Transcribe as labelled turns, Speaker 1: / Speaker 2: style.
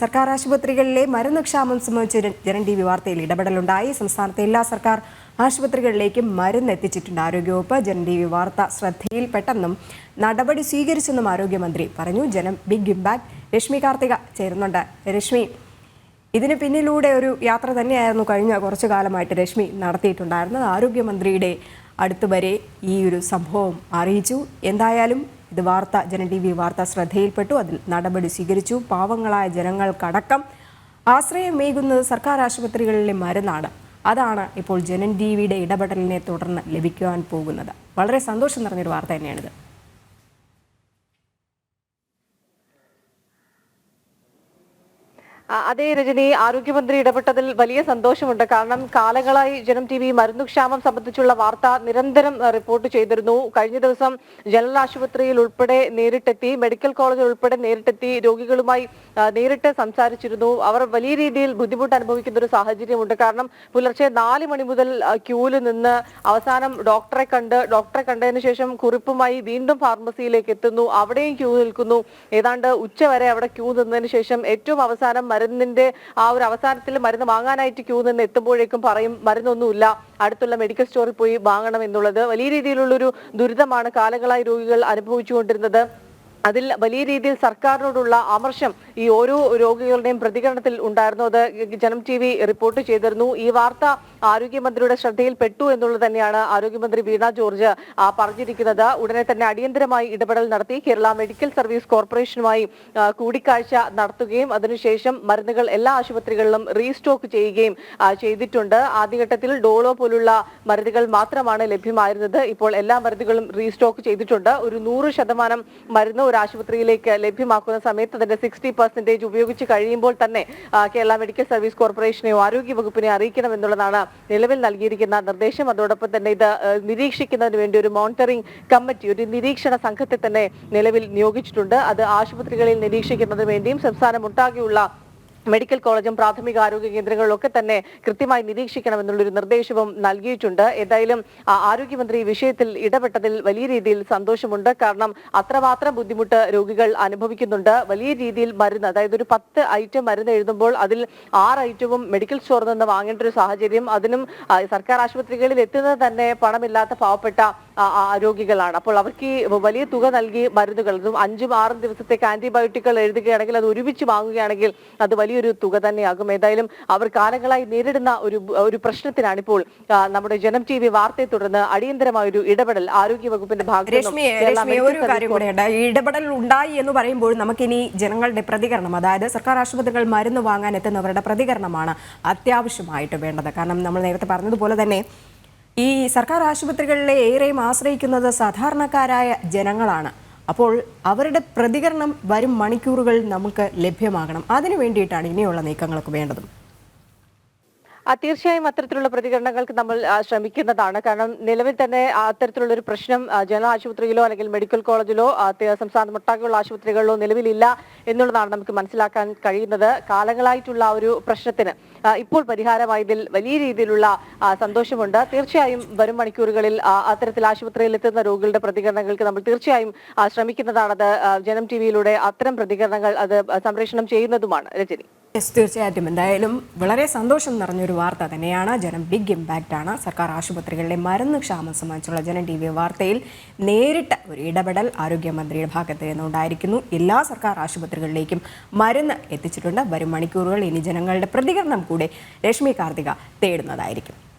Speaker 1: സർക്കാർ ആശുപത്രികളിലെ മരുന്ന് ക്ഷാമം സംബന്ധിച്ച് ജന- ജനൻ വാർത്തയിൽ ഇടപെടലുണ്ടായി. സംസ്ഥാനത്തെ എല്ലാ സർക്കാർ ആശുപത്രികളിലേക്കും മരുന്ന് എത്തിച്ചിട്ടുണ്ട്. ആരോഗ്യവകുപ്പ് ജനൻ ടി ശ്രദ്ധയിൽ വാർത്ത ശ്രദ്ധയിൽപ്പെട്ടെന്നും നടപടി സ്വീകരിച്ചെന്നും ആരോഗ്യമന്ത്രി പറഞ്ഞു. ജനം ബിഗ് ഇമ്പാക്ട് രശ്മി കാർത്തിക ചേരുന്നുണ്ട്. രശ്മി ഇതിന് പിന്നിലൂടെ ഒരു യാത്ര തന്നെയായിരുന്നു കഴിഞ്ഞ കുറച്ചു കാലമായിട്ട് രശ്മി നടത്തിയിട്ടുണ്ടായിരുന്നത്. ആരോഗ്യമന്ത്രിയുടെ അടുത്തുവരെ ഈ ഒരു സംഭവം അറിയിച്ചു. എന്തായാലും ഇത് വാർത്ത ജന ടി വി വാർത്ത ശ്രദ്ധയിൽപ്പെട്ടു. അതിൽ നടപടി സ്വീകരിച്ചു. പാവങ്ങളായ ജനങ്ങൾക്കടക്കം ആശ്രയമേകുന്നത് സർക്കാർ ആശുപത്രികളിലെ മരുന്നാണ്. അതാണ് ഇപ്പോൾ ജനൻ ടി വിയുടെ ഇടപെടലിനെ തുടർന്ന് ലഭിക്കുവാൻ പോകുന്നത്. വളരെ സന്തോഷം നിറഞ്ഞൊരു വാർത്ത തന്നെയാണിത്.
Speaker 2: അതേ രജനി ആരോഗ്യമന്ത്രി ഇടപെട്ടതിൽ വലിയ സന്തോഷമുണ്ട്. കാരണം കാലങ്ങളായി ജനം ടി വി മരുന്നുക്ഷാമം സംബന്ധിച്ചുള്ള വാർത്ത നിരന്തരം റിപ്പോർട്ട് ചെയ്തിരുന്നു. കഴിഞ്ഞ ദിവസം ജനറൽ ആശുപത്രിയിൽ ഉൾപ്പെടെ നേരിട്ടെത്തി മെഡിക്കൽ കോളേജിൽ ഉൾപ്പെടെ നേരിട്ടെത്തി രോഗികളുമായി നേരിട്ട് സംസാരിച്ചിരുന്നു. അവർ വലിയ രീതിയിൽ ബുദ്ധിമുട്ട് അനുഭവിക്കുന്ന ഒരു സാഹചര്യമുണ്ട്. കാരണം പുലർച്ചെ നാല് മണി മുതൽ ക്യൂവിൽ നിന്ന് അവസാനം ഡോക്ടറെ കണ്ട് ഡോക്ടറെ കണ്ടതിന് ശേഷം കുറിപ്പുമായി വീണ്ടും ഫാർമസിയിലേക്ക് എത്തുന്നു. അവിടെയും ക്യൂ നിൽക്കുന്നു. ഏതാണ്ട് ഉച്ച വരെ അവിടെ ക്യൂ നിന്നതിന് ശേഷം ഏറ്റവും അവസാനം മരുന്നിന്റെ ആ ഒരു അവസാനത്തിൽ മരുന്ന് വാങ്ങാനായിട്ട് ക്യൂ നിന്ന് എത്തുമ്പോഴേക്കും പറയും മരുന്നൊന്നുമില്ല അടുത്തുള്ള മെഡിക്കൽ സ്റ്റോറിൽ പോയി വാങ്ങണം എന്നുള്ളത്. വലിയ രീതിയിലുള്ളൊരു ദുരിതമാണ് കാലങ്ങളായി രോഗികൾ അനുഭവിച്ചുകൊണ്ടിരുന്നത്. അതിൽ വലിയ രീതിയിൽ സർക്കാരിനോടുള്ള അമർഷം ഈ ഓരോ രോഗികളുടെയും പ്രതികരണത്തിൽ ഉണ്ടായിരുന്നു. അത് ജനം ടി റിപ്പോർട്ട് ചെയ്തിരുന്നു. ഈ വാർത്ത ആരോഗ്യമന്ത്രിയുടെ ശ്രദ്ധയിൽപ്പെട്ടു എന്നുള്ളത് തന്നെയാണ് ആരോഗ്യമന്ത്രി വീണ ജോർജ് പറഞ്ഞിരിക്കുന്നത്. ഉടനെ തന്നെ അടിയന്തരമായി ഇടപെടൽ നടത്തി കേരള മെഡിക്കൽ സർവീസ് കോർപ്പറേഷനുമായി കൂടിക്കാഴ്ച നടത്തുകയും അതിനുശേഷം മരുന്നുകൾ എല്ലാ ആശുപത്രികളിലും റീസ്റ്റോക്ക് ചെയ്യുകയും ചെയ്തിട്ടുണ്ട്. ആദ്യഘട്ടത്തിൽ ഡോളോ പോലുള്ള മരുന്നുകൾ മാത്രമാണ് ലഭ്യമായിരുന്നത്. ഇപ്പോൾ എല്ലാ മരുന്നുകളും റീസ്റ്റോക്ക് ചെയ്തിട്ടുണ്ട്. ഒരു നൂറ് ശതമാനം മരുന്ന് ഒരു ആശുപത്രിയിലേക്ക് ലഭ്യമാക്കുന്ന സമയത്ത് അതിന്റെ സിക്സ്റ്റി പെർസെന്റേജ് ഉപയോഗിച്ച് കഴിയുമ്പോൾ തന്നെ കേരള മെഡിക്കൽ സർവീസ് കോർപ്പറേഷനെയോ ആരോഗ്യ വകുപ്പിനെ അറിയിക്കണം എന്നുള്ളതാണ് നിലവിൽ നൽകിയിരിക്കുന്ന നിർദ്ദേശം. അതോടൊപ്പം തന്നെ ഇത് നിരീക്ഷിക്കുന്നതിന് വേണ്ടി ഒരു മോണിറ്ററിംഗ് കമ്മിറ്റി ഒരു നിരീക്ഷണ സംഘത്തെ തന്നെ നിലവിൽ നിയോഗിച്ചിട്ടുണ്ട്. അത് ആശുപത്രികളിൽ നിരീക്ഷിക്കുന്നതിന് വേണ്ടിയും സംസ്ഥാനമൊട്ടാകെയുള്ള മെഡിക്കൽ കോളേജും പ്രാഥമിക ആരോഗ്യ കേന്ദ്രങ്ങളിലൊക്കെ തന്നെ കൃത്യമായി നിരീക്ഷിക്കണമെന്നുള്ളൊരു നിർദ്ദേശവും നൽകിയിട്ടുണ്ട്. ഏതായാലും ആരോഗ്യമന്ത്രി വിഷയത്തിൽ ഇടപെട്ടതിൽ വലിയ രീതിയിൽ സന്തോഷമുണ്ട്. കാരണം അത്രമാത്രം ബുദ്ധിമുട്ട് രോഗികൾ അനുഭവിക്കുന്നുണ്ട്. വലിയ രീതിയിൽ മരുന്ന് അതായത് ഒരു പത്ത് ഐറ്റം മരുന്ന് എഴുതുമ്പോൾ അതിൽ ആറ് ഐറ്റവും മെഡിക്കൽ സ്റ്റോറിൽ നിന്ന് വാങ്ങേണ്ട ഒരു സാഹചര്യം അതിനും സർക്കാർ ആശുപത്രികളിൽ എത്തുന്നത് തന്നെ പണമില്ലാത്ത പാവപ്പെട്ട രോഗികളാണ്. അപ്പോൾ അവർക്ക് വലിയ തുക നൽകി മരുന്നുകൾ അതും അഞ്ചും ആറും ദിവസത്തേക്ക് ആന്റിബയോട്ടിക്കുകൾ എഴുതുകയാണെങ്കിൽ അത് ഒരുമിച്ച് വാങ്ങുകയാണെങ്കിൽ അത് വലിയൊരു തുക തന്നെയാകും. ഏതായാലും അവർ കാലങ്ങളായി നേരിടുന്ന ഒരു ഒരു പ്രശ്നത്തിനാണ് ഇപ്പോൾ നമ്മുടെ ജനം ടി വി വാർത്തയെ തുടർന്ന് അടിയന്തരമായ ഒരു ഇടപെടൽ ആരോഗ്യ വകുപ്പിന്റെ ഭാഗത്ത്
Speaker 1: രശ്മി രശ്മി ഒരു
Speaker 2: സർവീസ്
Speaker 1: കാര്യം കൂടെയുണ്ട്. ഇടപെടൽ ഉണ്ടായി എന്ന് പറയുമ്പോൾ നമുക്കിനി ജനങ്ങളുടെ പ്രതികരണം അതായത് സർക്കാർ ആശുപത്രികൾ മരുന്ന് വാങ്ങാൻ എത്തുന്നവരുടെ പ്രതികരണമാണ് അത്യാവശ്യമായിട്ട് വേണ്ടത്. കാരണം നമ്മൾ നേരത്തെ പറഞ്ഞതുപോലെ തന്നെ ഈ സർക്കാർ ആശുപത്രികളിലെ ഏറെയും ആശ്രയിക്കുന്നത് സാധാരണക്കാരായ ജനങ്ങളാണ്. അപ്പോൾ അവരുടെ പ്രതികരണം വരും മണിക്കൂറുകൾ നമുക്ക് ലഭ്യമാകണം. അതിനു വേണ്ടിയിട്ടാണ് ഇനിയുള്ള നീക്കങ്ങളൊക്കെ വേണ്ടതും.
Speaker 2: തീർച്ചയായും അത്തരത്തിലുള്ള പ്രതികരണങ്ങൾക്ക് നമ്മൾ ശ്രമിക്കുന്നതാണ്. കാരണം നിലവിൽ തന്നെ അത്തരത്തിലുള്ള ഒരു പ്രശ്നം ജനറൽ ആശുപത്രിയിലോ അല്ലെങ്കിൽ മെഡിക്കൽ കോളേജിലോ സംസ്ഥാനത്ത് ഒട്ടാകെയുള്ള ആശുപത്രികളിലോ നിലവിലില്ല എന്നുള്ളതാണ് നമുക്ക് മനസ്സിലാക്കാൻ കഴിയുന്നത്. കാലങ്ങളായിട്ടുള്ള ഒരു പ്രശ്നത്തിന് ഇപ്പോൾ പരിഹാരമായതിൽ വലിയ രീതിയിലുള്ള സന്തോഷമുണ്ട്. തീർച്ചയായും വരും മണിക്കൂറുകളിൽ അത്തരത്തിൽ ആശുപത്രിയിൽ എത്തുന്ന രോഗികളുടെ പ്രതികരണങ്ങൾക്ക് നമ്മൾ തീർച്ചയായും ശ്രമിക്കുന്നതാണത്. ജനം ടി വിയിലൂടെ അത്തരം പ്രതികരണങ്ങൾ അത് സംപ്രേഷണം ചെയ്യുന്നതുമാണ്. രജനി.
Speaker 1: യെസ് തീർച്ചയായിട്ടും. എന്തായാലും വളരെ സന്തോഷം നിറഞ്ഞൊരു വാർത്ത തന്നെയാണ്. ജനം ബിഗ് ഇമ്പാക്റ്റ് ആണ്. സർക്കാർ ആശുപത്രികളിലെ മരുന്ന് ക്ഷാമം സംബന്ധിച്ചുള്ള ജനം ടി വി വാർത്തയിൽ നേരിട്ട് ഒരു ഇടപെടൽ ആരോഗ്യമന്ത്രിയുടെ ഭാഗത്ത് നിന്നുണ്ടായിരിക്കുന്നു. എല്ലാ സർക്കാർ ആശുപത്രികളിലേക്കും മരുന്ന് എത്തിച്ചിട്ടുണ്ട്. വരും മണിക്കൂറുകൾ ഇനി ജനങ്ങളുടെ പ്രതികരണം കൂടെ രശ്മി കാർത്തിക തേടുന്നതായിരിക്കും.